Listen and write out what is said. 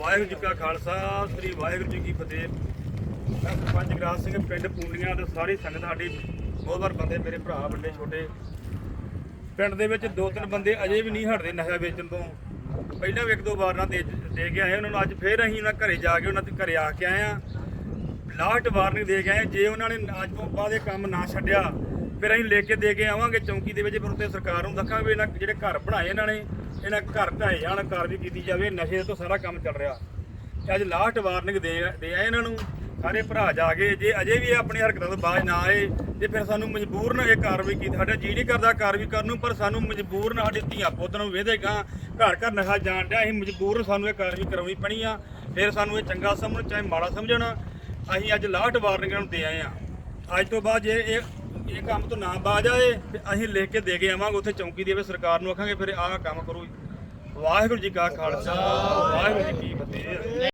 ਵਾਹਿਗੁਰੂ ਜੀ ਕਾ ਖਾਲਸਾ, ਸ੍ਰੀ ਵਾਹਿਗੁਰੂ ਜੀ ਕੀ ਫਤਿਹ। ਮੈਂ ਸਰਪੰਚ ਗਰਾਜ ਸਿੰਘ, ਪਿੰਡ ਪੂੰਡੀਆਂ ਦੇ ਸਾਰੀ ਸੰਗਤ ਸਾਡੀ, ਬਹੁਤ ਵਾਰ ਬੰਦੇ ਮੇਰੇ ਭਰਾ ਵੱਡੇ, ਛੋਟੇ। ਪਿੰਡ ਦੇ ਵਿੱਚ ਦੋ ਤਿੰਨ ਬੰਦੇ ਅਜੇ ਵੀ ਨਹੀਂ ਹਟਦੇ ਨਸ਼ਾ ਵੇਚਣ ਤੋਂ। ਪਹਿਲਾਂ ਵੀ ਇੱਕ ਦੋ ਵਾਰ ਨਾ ਦੇ ਦੇ ਕੇ ਆਏ, ਉਹਨਾਂ ਨੂੰ ਅੱਜ ਫੇਰ ਅਸੀਂ ਉਹਨਾਂ ਘਰੇ ਜਾ ਕੇ, ਉਹਨਾਂ ਦੇ ਘਰੇ ਆ ਕੇ ਆਏ ਆ ਲਾਸਟ ਵਾਰਨਿੰਗ ਦੇ ਕੇ ਆਏ, ਜੇ ਉਹਨਾਂ ਨੇ ਅੱਜ ਤੋਂ ਬਾਅਦ ਇਹ ਕੰਮ ਨਾ ਛੱਡਿਆ, ਫਿਰ ਅਸੀਂ ਲੈ ਕੇ ਦੇ ਕੇ ਆਵਾਂਗੇ ਚੌਂਕੀ ਦੇ ਵਿੱਚ, ਫਿਰ ਉੱਤੇ ਸਰਕਾਰ ਨੂੰ ਦੱਸਾਂਗੇ ਇਹਨਾਂ ਜਿਹੜੇ ਘਰ ਬਣਾਏ ਇਹਨਾਂ ਨੇ। ਇਹਨਾਂ ਘਰ ਢਾਏ ਜਾਣ ਕਾਰਵਾਈ ਕੀਤੀ ਜਾਵੇ, ਨਸ਼ੇ ਤੋਂ ਸਾਰਾ ਕੰਮ ਚੱਲ ਰਿਹਾ। ਤੇ ਅੱਜ ਲਾਸਟ ਵਾਰਨਿੰਗ ਦੇ ਦੇ ਆਏ ਇਹਨਾਂ ਨੂੰ। ਸਾਰੇ ਭਰਾ ਜਾ ਕੇ ਜੇ ਅਜੇ ਵੀ ਆਪਣੀ ਹਰਕਤਾਂ ਤੋਂ ਬਾਜ ਨਾ ਆਏ, ਤੇ ਫਿਰ ਸਾਨੂੰ ਮਜਬੂਰਨ ਇਹ ਕਾਰਵਾਈ ਕੀਤੀ। ਸਾਡਾ ਜੀ ਨਹੀਂ ਕਰਦਾ ਕਾਰਵਾਈ ਕਰਨ ਨੂੰ, ਪਰ ਸਾਨੂੰ ਮਜਬੂਰਨ ਸਾਡੇ ਧੀਆਂ ਪੁੱਤ ਨੂੰ ਵੇਧੇਗਾ ਘਰ ਘਰ ਨਸ਼ਾ ਜਾਣ ਡਿਆ। ਅਸੀਂ ਮਜਬੂਰਨ ਸਾਨੂੰ ਇਹ ਕਾਰਵਾਈ ਕਰਾਉਣੀ ਪੈਣੀ ਆ। ਫਿਰ ਸਾਨੂੰ ਇਹ ਚੰਗਾ ਸਮਝਣ, ਚਾਹੇ ਮਾੜਾ ਸਮਝਣ। ਅਸੀਂ ਅੱਜ ਲਾਸਟ ਵਾਰਨਿੰਗ ਨੂੰ ਦੇ ਆਏ ਆ। ਅੱਜ ਤੋਂ ਬਾਅਦ ਜੇ ਇਹ ਇਹ ਕੰਮ ਤੋਂ ਨਾ ਬਾਜ ਆਏ ਤੇ ਅਸੀਂ ਲਿਖ ਕੇ ਦੇ ਕੇ ਆਵਾਂਗੇ, ਉੱਥੇ ਚੌਂਕੀ ਦੇਵੇ ਸਰਕਾਰ ਨੂੰ ਆਖਾਂਗੇ, ਫਿਰ ਆਹ ਕੰਮ ਕਰੋ ਵਾਹਿਗੁਰੂ ਜੀ ਕਾ ਖਾਲਸਾ, ਵਾਹਿਗੁਰੂ ਜੀ ਕੀ ਫਤਿਹ।